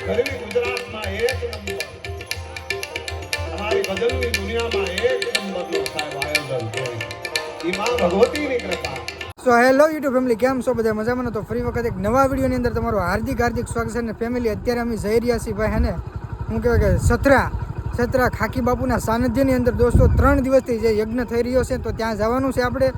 ગરવી ગુજરાતમાં એક નંબર ભજનની દુનિયામાં એક નંબરનો સાહેબ આયોજન છે ઈ ભગવતીની કૃપા. સો હેલો યુટ્યુબ ફેમિલી કેમ છો બધા? મજામાં તો ફરી વખત એક નવા વિડીયોની અંદર તમારું હાર્દિક હાર્દિક સ્વાગત છે અને ફેમિલી અત્યારે અમે જઈ રહ્યા છીએ ભાઈ હેને હું કહેવાય કે સત્રા સત્રા ખાકી બાપુના સાનિધ્યની અંદર દોસ્તો, ત્રણ દિવસથી જે યજ્ઞ થઈ રહ્યો છે, તો ત્યાં જવાનું છે આપણે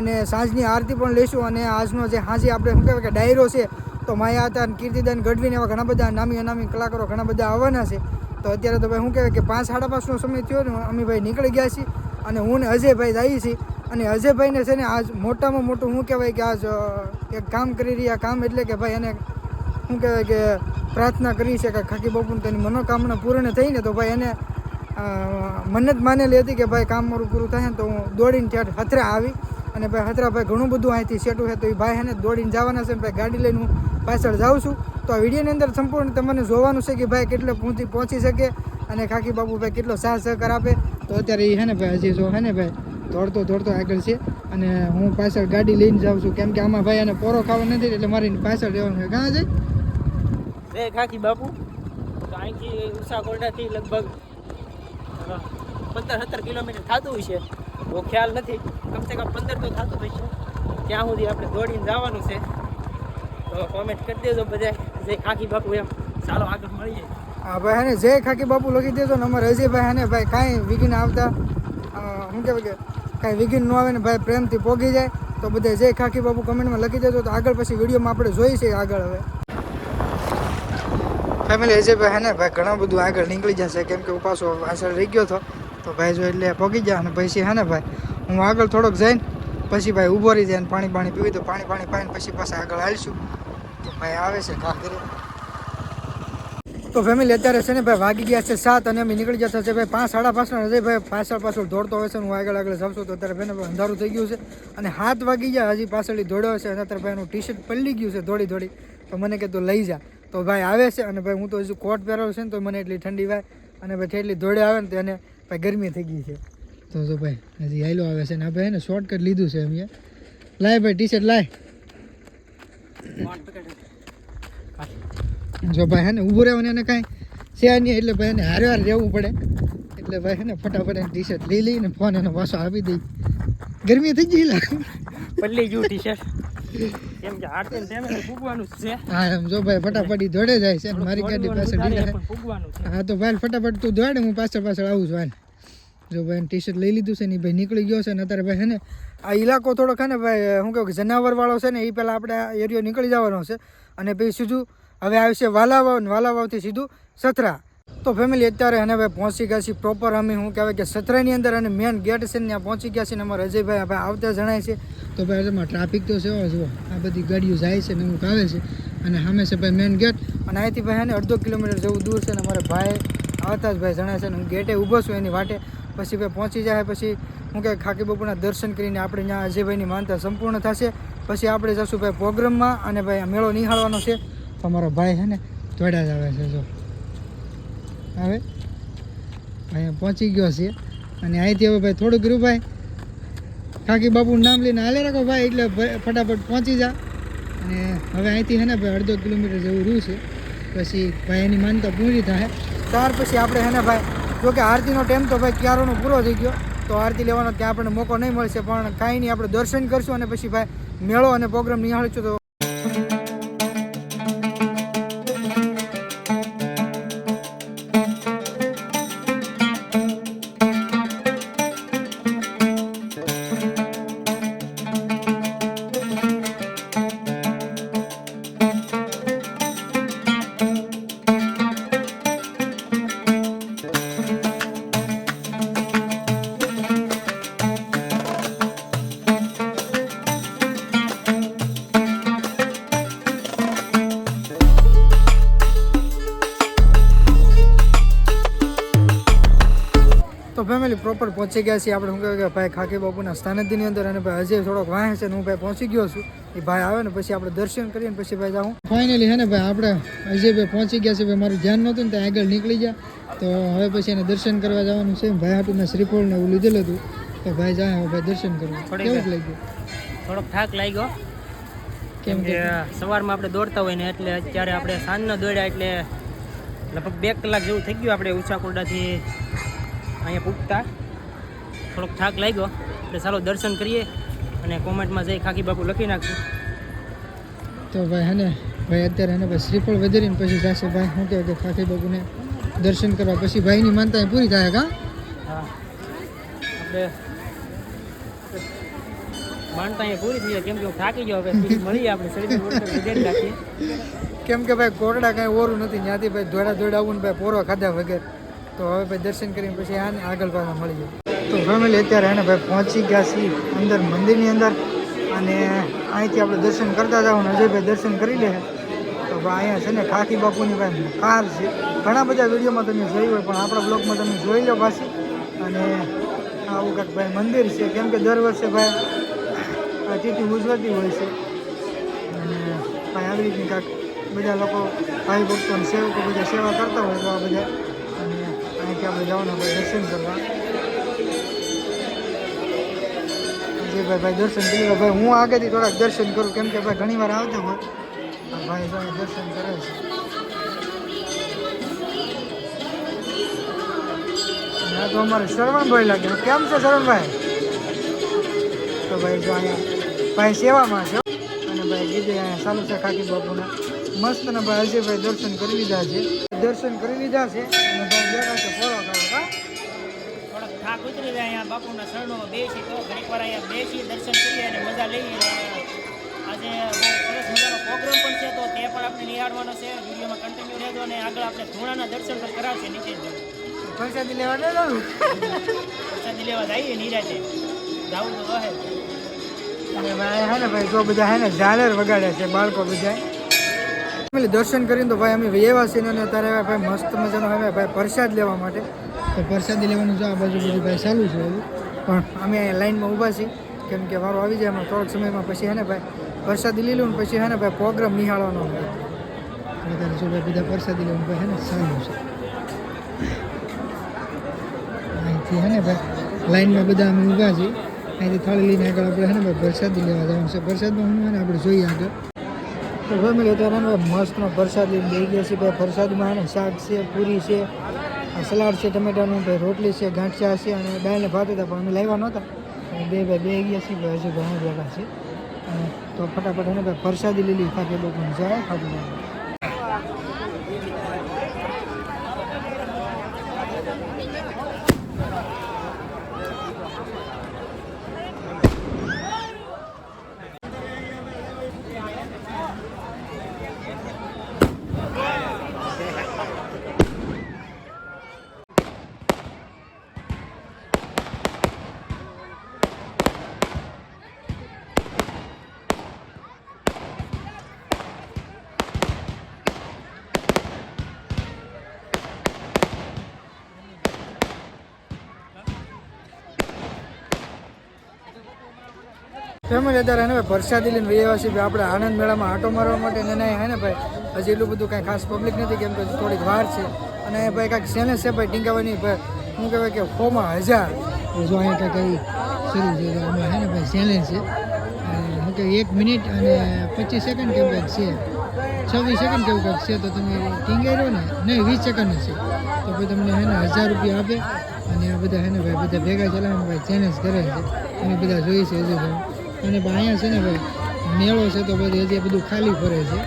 અને સાંજની આરતી પણ લઈશું અને આજનો જે હાજી આપણે શું કહેવાય કે ડાયરો છે, તો માયા હતા કીર્તિદાન, ગઢવીને એવા ઘણા બધા નામી અનામી કલાકારો ઘણા બધા આવવાના છે. તો અત્યારે તો ભાઈ શું કહેવાય કે પાંચ સાડા પાંચનો સમય થયો ને અમે ભાઈ નીકળી ગયા છીએ અને હું ને અજયભાઈ જઈએ છીએ. અને અજયભાઈને છે ને આજ મોટામાં મોટું શું કહેવાય કે આજ એક કામ કરી રહ્યા, કામ એટલે કે ભાઈ એને શું કહેવાય કે પ્રાર્થના કરી છે કે ખાકી બાપુને તેની મનોકામના પૂર્ણ થઈને તો ભાઈ એને મન્નત માનેલી હતી કે ભાઈ કામ મારું પૂરું થાય ને તો હું દોડીને ત્યાં હથરા આવી. અને ભાઈ હથરા ભાઈ ઘણું બધું અહીંથી સેટું છે, તો એ ભાઈ એને દોડીને જવાના છે ભાઈ ગાડી લઈને હું પાછળ જાઉં છું. તો આ વિડીયોની અંદર સંપૂર્ણ તમને જોવાનું છે કે ભાઈ કેટલે પહોંચી પહોંચી શકે અને ખાકી બાબુ ભાઈ કેટલો સાહ સહકાર આપે. તો અત્યારે એ હે ને ભાઈ, હજી જો હે ને ભાઈ, દોડતો દોડતો આગળ છે અને હું પાછળ ગાડી લઈને જાઉં છું. કેમ કે આમાં ભાઈ એને પોરો ખાવો નથી એટલે મારી પાછળ રહેવાનું છે. કાં છે? રે ખાકી બાપુ, તો અહીંથી ઉષા કોરડાથી લગભગ પંદર સત્તર કિલોમીટર થતું હોય છે બહુ ખ્યાલ નથી. કમસે કમ પંદર તો થતું હોય છે ત્યાં સુધી આપણે દોડીને જવાનું છે. તો કોમેન્ટ કરી દેજો બધા જે ખાકી બાપુ એમ. ચાલો આગળ મળીએ. હા ભાઈ હે જય ખાકી બાપુ લખી દેજો ને અમારે અજયભાઈ હે ને, ભાઈ કાંઈ વિઘ્ન આવતા શું કહેવાય કે, કાંઈ વિઘ્ન ન આવે ને ભાઈ પ્રેમથી પોગી જાય, તો બધા જય ખાકી બાપુ કમેન્ટમાં લખી દેજો, તો આગળ પછી વિડીયોમાં આપણે જોઈ છે આગળ હવે. ફેમિલી અજયભાઈ હે ને, ભાઈ ઘણું બધું આગળ નીકળી જશે, કેમ કે પાછો પાછળ રહી ગયો હતો, તો ભાઈ જો એટલે પોગી જાય અને પછી હે ને ભાઈ, હું આગળ થોડોક જઈને પછી ભાઈ ઊભો રહી જાય પાણી પાણી પીવી, તો પાણી પાણી પાઈને પછી પાછા આગળ તો ભાઈ આવે છે તો ફેમિલી અત્યારે છે ને ભાઈ વાગી ગયા છે સાત અને અમે નીકળી જતા છે ભાઈ પાંચ, સાડા પાંચના ભાઈ પાછળ પાછળ દોડતો હોય છે હું આગળ આગળ જમશું તો અત્યારે ભાઈને ભાઈ અંધારું થઈ ગયું છે. અને હાથ વાગી ગયા, હજી પાછળથી દોડ્યો છે અને અત્યારે ભાઈ એનું ટી શર્ટ પલળી ગયું છે દોડી દોડી તો મને કે લઈ જા. તો ભાઈ આવે છે અને ભાઈ હું તો હજુ કોટ પહેરાવું છે ને તો મને એટલી ઠંડી વાય. અને ભાઈ એટલી દોડે આવે ને તો એને ભાઈ ગરમી થઈ ગઈ છે. તો જો ભાઈ, હજી હાઈલો આવે છે ને ભાઈ એને શોર્ટકટ લીધું છે અમે લાય ભાઈ ટી શર્ટ લાય જો ભાઈ હે ને ઊભું રહેવાનું એને કાંઈ છે નહીં એટલે ભાઈ એને હારે હાર રહેવું પડે. એટલે ભાઈ હે ને ફટાફટ એને ટી શર્ટ લઈ લઈને ફોન એનો પાછો આપી દઈ. ગરમી થઈ ગઈ પલ્લી ગયું ટી શર્ટ કેમ કે આરતી ને ફૂગવાનું છે. હા એમ જો ભાઈ ફટાફટ દોડે જાય છે. મારી ગાડી છે. હા તો ભાઈ ફટાફટ તું દોડે હું પાછળ પાછળ આવું છું હાલ. જો ભાઈ ટી શર્ટ લઈ લીધું છે ને ભાઈ નીકળી ગયો છે ને અત્યારે ભાઈ હે ને આ ઇલાકો થોડોક હે ને ભાઈ શું કહું કે જનાવર વાળો છે ને એ પહેલાં આપણે એરિયો નીકળી જવાનો છે. અને પછી સીધું હવે આવશે વાલાવાવ વાલા વાલાવાવથી સીધું સથરા તો ફેમિલી અત્યારે અને ભાઈ પહોંચી ગયા છીએ પ્રોપર અમે શું કહેવાય કે સતરાની અંદર અને મેન ગેટ છે ત્યાં પહોંચી ગયા છે ને અમારા અજયભાઈ ભાઈ આવતા જણાય છે. તો ભાઈ એમાં ટ્રાફિક તો સેવા જુઓ આ બધી ગાડીઓ જાય છે ને અમુક આવે છે. અને સામે ભાઈ મેન ગેટ અને અહીંથી ભાઈ એને અડધો કિલોમીટર જેવું દૂર છે ને અમારા ભાઈ આવતા જ ભાઈ જણાય છે ને હું ગેટે ઊભો છું એની વાટે. પછી ભાઈ પહોંચી જાય પછી હું કે ખાકી બાપુના દર્શન કરીને આપણે ત્યાં અજયભાઈની માનતા સંપૂર્ણ થશે. પછી આપણે જશું ભાઈ પ્રોગ્રામમાં અને ભાઈ મેળો નિહાળવાનો છે. તો અમારો ભાઈ છે ને દોડ્યા જ આવે છે જો. હવે અહીંયા પહોંચી ગયો છે. અને અહીંથી હવે ભાઈ થોડુંક રૂ ભાઈ. ખાકી બાપુનું નામ લઈને હાલે રાખો ભાઈ, એટલે ફટાફટ પહોંચી જા. અને હવે અહીંથી છે ને ભાઈ અડધો કિલોમીટર જેવું રહ્યું છે. પછી ભાઈ એની માનતા પૂરી થાય. ત્યાર પછી આપણે છે ને ભાઈ જોકે આરતીનો ટાઈમ તો ભાઈ ક્યારોનો પૂરો થઈ ગયો. તો આરતી લેવાનો ત્યાં આપણને મોકો નહીં મળશે, પણ કાંઈ નહીં, આપણે દર્શન કરશું અને પછી ભાઈ મેળો અને પ્રોગ્રામ નિહાળીશું તો ફેમિલી પ્રોપર પહોંચી ગયા છીએ. આપણે શું કહેવાય કે ભાઈ ખાકી બાપુના સ્થાનકની અંદર અને ભાઈ હજી થોડોક વાંહે છે ને હું ભાઈ પહોંચી ગયો છું. એ ભાઈ આવે ને પછી આપણે દર્શન કરીએ ને પછી ભાઈ જાઉં. ફાઇનલી હે ને ભાઈ આપણે અજયભાઈ પહોંચી ગયા છે. ભાઈ મારું ધ્યાન નહોતું ને ત્યાં આગળ નીકળી ગયા. તો હવે પછી એને દર્શન કરવા જવાનું છે. ભાઈ હાટું મેં શ્રીફળ ને એવું લીધેલું હતું. તો ભાઈ જાય હવે ભાઈ દર્શન કરવા. કેવું કેવું લાગ્યું? થોડોક થાક લાગ્યો. કેમ કેમ કે સવારમાં આપણે દોડતા હોય ને એટલે અત્યારે આપણે સાંજના દોડ્યા એટલે લગભગ બે કલાક જેવું થઈ ગયું આપણે ઊંચા કોરડાથી અહીંયા પૂગતા. થોડોક થાક લાગ્યો. એટલે ચાલો દર્શન કરીએ અને કોમેન્ટમાં જઈ ખાકી બાપુ લખી નાખશું તો ભાઈ હે ને ભાઈ અત્યારે હે ભાઈ શ્રીફળ વધારીને પછી જશે ભાઈ. શું કહેવાય કે ખાકી બાપુને દર્શન કરવા. પછી ભાઈની માનતા પૂરી થાય કા? હા. આપણે માનતા અહીંયા પૂરી થઈ જાય. કેમ કે હું થાકી ગયો હવે. મળીએ આપણે. શરીર વધારી રાખીએ કેમ કે ભાઈ કોરડા કાંઈ ઓરું નથી. ત્યાંથી ભાઈ દોડા દોડા આવું ને ભાઈ પોરો ખાધા વગર. તો હવે ભાઈ દર્શન કરીને પછી આને આગળ પાછા મળી જાય. તો ફેમિલી અત્યારે એને ભાઈ પહોંચી ગયા છીએ અંદર મંદિરની અંદર અને અહીંથી આપણે દર્શન કરતા જાવ ને અજયભાઈ દર્શન કરી લે. તો ભાઈ અહીંયા છે ને ખાકી બાપુની ભાઈ કાર છે. ઘણા બધા વિડીયોમાં તમે જોયું હોય, પણ આપણા બ્લોગમાં તમે જોઈ લો પાછી. અને આવું કાંઈક ભાઈ મંદિર છે. કેમ કે દર વર્ષે ભાઈ આ તિથિ ઉજવાતી હોય છે. અને ભાઈ આવી રીતની કાંઈક બધા લોકો, ભાઈ ભક્તો સેવકો, બધા સેવા કરતા હોય તો આ બધા અહીંથી આપણે જવાના ભાઈ દર્શન કરવા. ભાઈ ભાઈ દર્શન કરી ભાઈ, હું આગળથી થોડાક દર્શન કરું, કેમ કે ભાઈ ઘણી વાર આવતા હોય. ભાઈ ભાઈ દર્શન કરે છે. આ તો અમારે શરવણભાઈ લાગે. કેમ છે શરવણભાઈ તો ભાઈ જો અહીંયા, ભાઈ સેવામાં છે અને ભાઈ કીધું અહીંયા ચાલુ છે ખાકી બાપુના. મસ્ત ને ભાઈ અજયભાઈ દર્શન કરી લીધા છે. દર્શન કરી લીધા છે અને ભાઈ બેઠા છે ફોરો ખાવા કા થોડોક થાક ઉતરી જાય અહીંયા બાપુના શરણોમાં બેસી તો ઘણીક વાર અહીંયા બેસી દર્શન કરીએ અને મજા લઈએ. આજે બહુ સરસ મજાનો પ્રોગ્રામ પણ છે તો તે પણ આપણે નિહાળવાનો છે. વિડીયોમાં કન્ટિન્યુ રહેજો અને આગળ આપણે ધૂણાના દર્શન પણ કરાવશે નીતિશભાઈ પ્રસાદી લેવા જવાનું પ્રસાદી લેવા જઈએ નિરાતે. જાવું તો રહે અને ભાઈ હે ને ભાઈ જો બધા હે ને ઝાલર વગાડે છે બાળકો બધા ફેમિલી દર્શન કરીને તો ભાઈ અમે વ્યવા છીએ અને અત્યારે ભાઈ મસ્ત મજાનો આવે ભાઈ પ્રસાદ લેવા માટે. તો પ્રસાદી લેવાનું જો આ બાજુ બધું ભાઈ ચાલુ છે પણ અમે લાઈનમાં ઊભા છીએ. કેમ કે વારો આવી જાય એમાં થોડાક સમયમાં પછી હે ને ભાઈ પ્રસાદી લઈ લઉં પછી હે ને ભાઈ પ્રોગ્રામ નિહાળવાનો હોય અત્યારે જો ભાઈ બધા પ્રસાદી લેવાનું ભાઈ હે ને, ચાલુ છે. અહીંથી હે ને ભાઈ લાઈનમાં બધા અમે ઊભા છીએ. અહીંથી થાળી લઈને આગળ આપણે હે ને ભાઈ પ્રસાદી લેવા જવાનું છે. પ્રસાદમાં હું હે ને આપણે જોઈએ આગળ. તો ફેમિલી અત્યારે મસ્તનો પ્રસાદ લઈને બેસી ગયા છે, ભાઈ પ્રસાદમાં એને શાક છે, પૂરી છે સલાડ છે, ટમેટાનું, ભાઈ રોટલી છે, ગાંઠિયા છે અને દાળને ભાત હતા, પણ અમે લાવ્યા નહોતા. બે ભાઈ બે ગયા છીએ ભાઈ હજુ ઘણા બેઠા છે. અને તો ફટાફટ એને ભાઈ પ્રસાદી લીધી ખાતે લોકોને જાય ખાતું ફેમિલી અત્યારે એને ભાઈ પ્રસાદી લઈને વહી છીએ આપણે આનંદ મેળામાં આટો મારવા માટે ને નહીં હે ને ભાઈ, હજી એટલું બધું કાંઈ ખાસ પબ્લિક નથી કેમ કે થોડીક વાર છે. અને ભાઈ કાંઈક સેને છે ભાઈ ટીંગાવાની ભાઈ શું કહેવાય કે ફોમાં હજાર. જો અહીંયા કાંઈક આવી શરૂ છે અમે હે ને ભાઈ ચેલેન્જ છે. શું કે એક મિનિટ અને પચીસ સેકન્ડ કેવું કાંઈક છે. છવ્વીસ સેકન્ડ કેવું કાંઈક છે તો તમે ટીંગાઈ રહ્યો ને? નહીં, વીસ સેકન્ડ છે. તો ભાઈ તમને હે ને હજાર રૂપિયા આપે અને આ બધા હે ને ભાઈ બધા ભેગા ચલાવવાનું ભાઈ ચેલેન્જ કરે છે. અમે બધા જોઈએ છે. હજુ અને અહીંયા છે ને ભાઈ મેળો છે તો પછી હજી બધું ખાલી ફરે છે.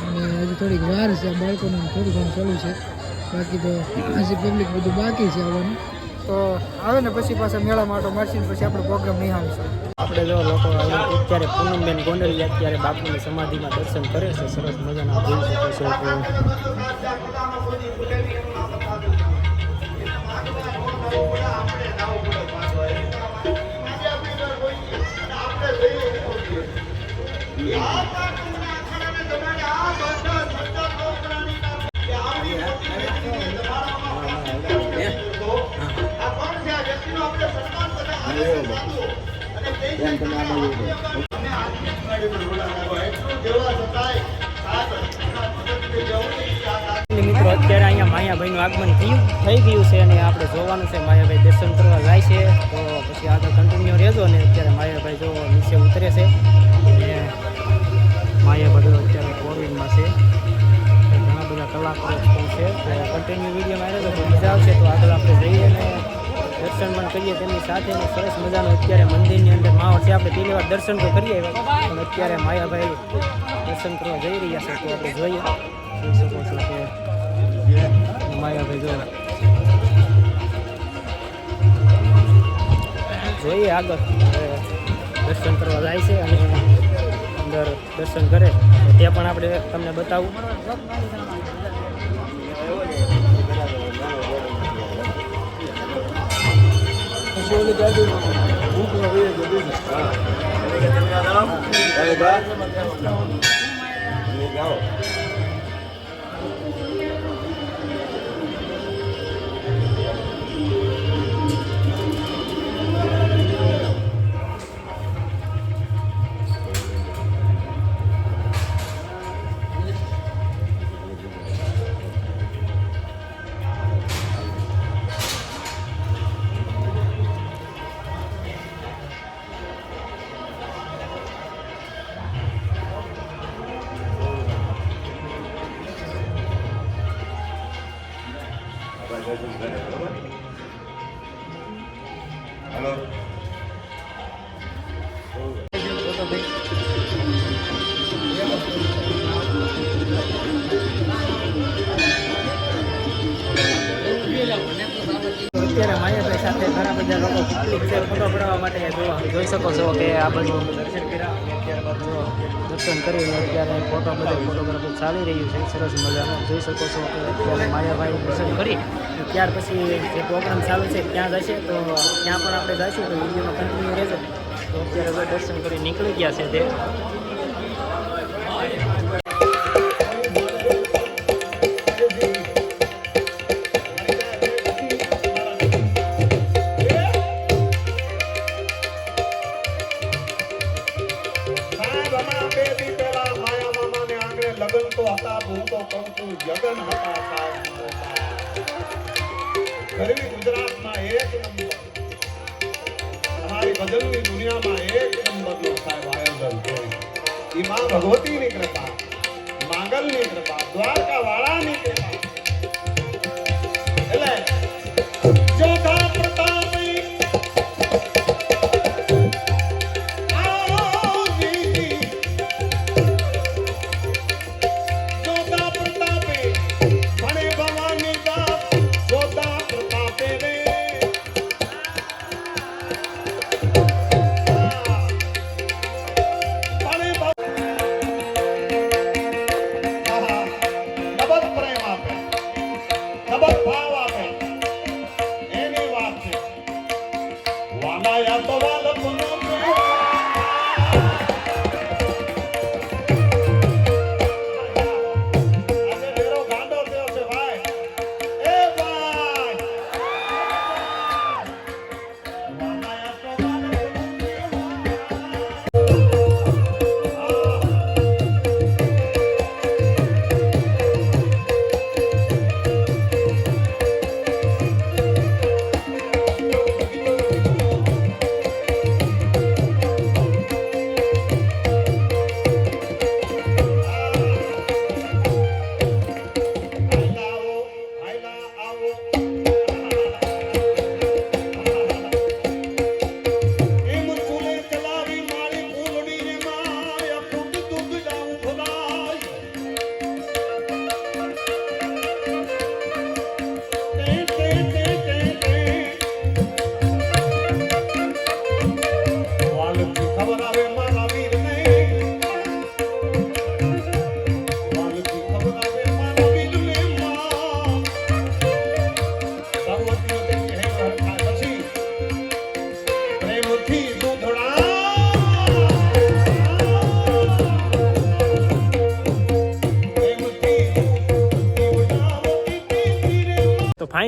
અને હજી થોડીક વાર છે બાળકોને બાળકોનું થોડું ઘણું ચાલુ છે. બાકી તો હજી પબ્લિક બધું બાકી છે આવવાનું. તો આવે ને પછી પાછા મેળા માટો મારશી ને પછી આપણો પ્રોગ્રામ નહીં આવશે આપણે જો લોકો અત્યારે પૂનમબેન ગોંડલિયા અત્યારે બાપુની સમાધિમાં દર્શન કરે છે સરસ મજાના જોઈ શકે છો મિત્રો, અત્યારે અહીંયા માયાભાઈનું આગમન થયું, થઈ ગયું છે અને આપણે જોવાનું છે માયાભાઈ દર્શન કરવા જાય છે. તો પછી આગળ કન્ટિન્યુ રહેજો ને અત્યારે માયાભાઈ જો નીચે ઉતરે છે. અને માયાભાઈ અત્યારે કોવિડમાં છે. ઘણા બધા કલાકારો છે. કન્ટિન્યુ વિડીયોમાં રહેજો, તો મજા આવશે. તો આગળ આપણે જઈએ અને દર્શન પણ કરીએ, તેમની સાથે સરસ મજાનું અત્યારે મંદિરની અંદર માહોલ છે. આપણે પહેલી વાર દર્શન તો કરીએ, પણ અત્યારે માયાભાઈ દર્શન કરવા જઈ રહ્યા છે, તો આપણે જોઈએ. જોઈ શકો છો કે માયાભાઈ જો જોઈએ આગળ. દર્શન કરવા જાય છે અને અંદર દર્શન કરે. તો પણ આપણે તમને બતાવું. અત્યારે માયાભાઈ સાથે ઘણા બધા લોકો છે ફોટો પડાવવા માટે જોવા. જોઈ શકો છો કે આ બધું દર્શન કર્યા ત્યારબાદ દર્શન કરીને અત્યારે ફોટો બધો ફોટોગ્રાફી ચાલી રહ્યું છે. સરસ મજાનો. જોઈ શકો છો કે અત્યારે માયાભાઈ દર્શન કરી ત્યાર પછી જે પ્રોગ્રામ ચાલુ છે ત્યાં જશે. તો ત્યાં પણ આપણે જઈશું તો વિડીયોમાં કન્ટિન્યુ રહેશે તો અત્યારે હવે દર્શન કરી નીકળી ગયા છે તે. હું તો કહું છું ગુજરાતમાં એક નંબર અમારી ગઝલની દુનિયામાં એક નંબરનો સાહેબ આયોજન ભગવતીની કૃપા, માંગલની કૃપા દ્વારકા વાળાની કૃપા. એટલે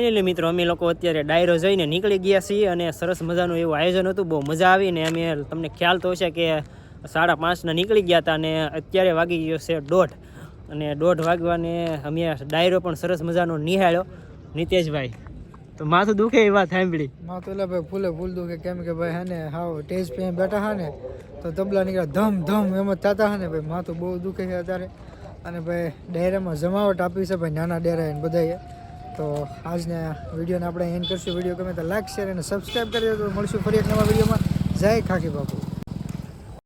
ફાઇનલ મિત્રો, અમે લોકો અત્યારે ડાયરો જઈને નીકળી ગયા છીએ અને સરસ મજાનું એવું આયોજન હતું, બહુ મજા આવી ને અમે, તમને ખ્યાલ તો હશે કે સાડા પાંચના નીકળી ગયા હતા અને અત્યારે વાગી ગયો છે દોઢ. અને દોઢ વાગવાને અમે ડાયરો પણ સરસ મજાનો નિહાળ્યો. નિતેશભાઈ, તો માથું દુખે એ વાત સાંભળી? માથું તો ભાઈ ફૂલે ફૂલ દુખે, કેમ કે ભાઈ હે ને હાવ ટેજ પે બેઠા હા ને તો તબલા નીકળ્યા, ધમ ધમ એમ જ થતા હા ને ભાઈ, માથું બહુ દુખે છે અત્યારે. અને ભાઈ ડાયરામાં જમાવટ આપી છે ભાઈ, નાના ડેરા એને બધાએ. તો આજના વિડીયોને આપણે એન્ડ કરશું. વીડિયો ગમે તો લાઈક શેર અને સબસ્ક્રાઈબ કરી તો મળશું ફરી એક નવા વિડીયોમાં. જય ખાખી બાપુ.